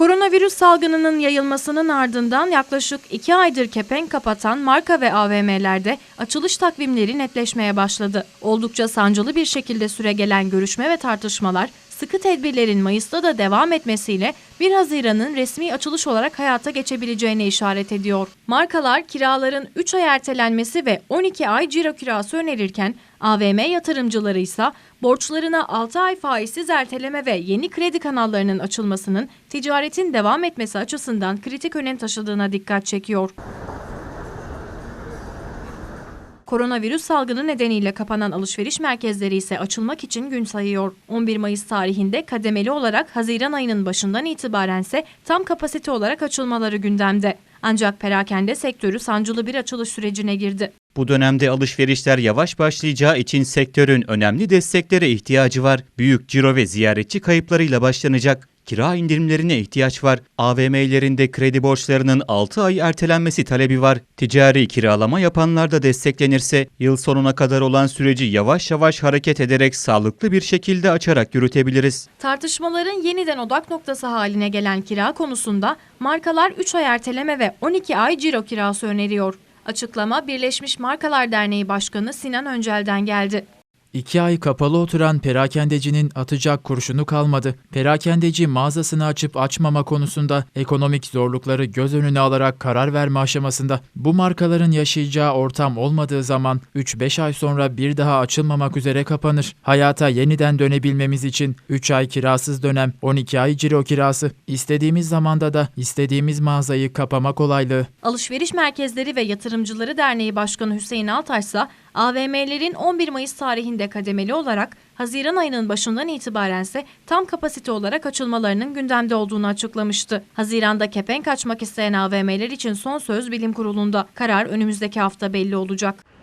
Koronavirüs salgınının yayılmasının ardından yaklaşık 2 aydır kepenk kapatan marka ve AVM'lerde açılış takvimleri netleşmeye başladı. Oldukça sancılı bir şekilde süregelen görüşme ve tartışmalar sıkı tedbirlerin Mayıs'ta da devam etmesiyle 1 Haziran'ın resmi açılış olarak hayata geçebileceğine işaret ediyor. Markalar kiraların 3 ay ertelenmesi ve 12 ay ciro kirası önerirken AVM yatırımcıları ise borçlarına 6 ay faizsiz erteleme ve yeni kredi kanallarının açılmasının ticaretin devam etmesi açısından kritik önem taşıdığına dikkat çekiyor. Koronavirüs salgını nedeniyle kapanan alışveriş merkezleri ise açılmak için gün sayıyor. 11 Mayıs tarihinde kademeli olarak Haziran ayının başından itibaren ise tam kapasite olarak açılmaları gündemde. Ancak perakende sektörü sancılı bir açılış sürecine girdi. Bu dönemde alışverişler yavaş başlayacağı için sektörün önemli desteklere ihtiyacı var. Büyük ciro ve ziyaretçi kayıplarıyla başlanacak. Kira indirimlerine ihtiyaç var. AVM'lerinde kredi borçlarının 6 ay ertelenmesi talebi var. Ticari kiralama yapanlar da desteklenirse yıl sonuna kadar olan süreci yavaş yavaş hareket ederek sağlıklı bir şekilde açarak yürütebiliriz. Tartışmaların yeniden odak noktası haline gelen kira konusunda markalar 3 ay erteleme ve 12 ay ciro kirası öneriyor. Açıklama Birleşmiş Markalar Derneği Başkanı Sinan Öncel'den geldi. İki ay kapalı oturan perakendecinin atacak kurşunu kalmadı. Perakendeci mağazasını açıp açmama konusunda ekonomik zorlukları göz önüne alarak karar verme aşamasında. Bu markaların yaşayacağı ortam olmadığı zaman 3-5 ay sonra bir daha açılmamak üzere kapanır. Hayata yeniden dönebilmemiz için 3 ay kirasız dönem, 12 ay ciro kirası, istediğimiz zamanda da istediğimiz mağazayı kapama kolaylığı. Alışveriş Merkezleri ve Yatırımcıları Derneği Başkanı Hüseyin Altaş ise AVM'lerin 11 Mayıs tarihinde kademeli olarak Haziran ayının başından itibarense tam kapasite olarak açılmalarının gündemde olduğunu açıklamıştı. Haziranda kepenk açmak isteyen AVM'ler için son söz bilim kurulunda. Karar önümüzdeki hafta belli olacak.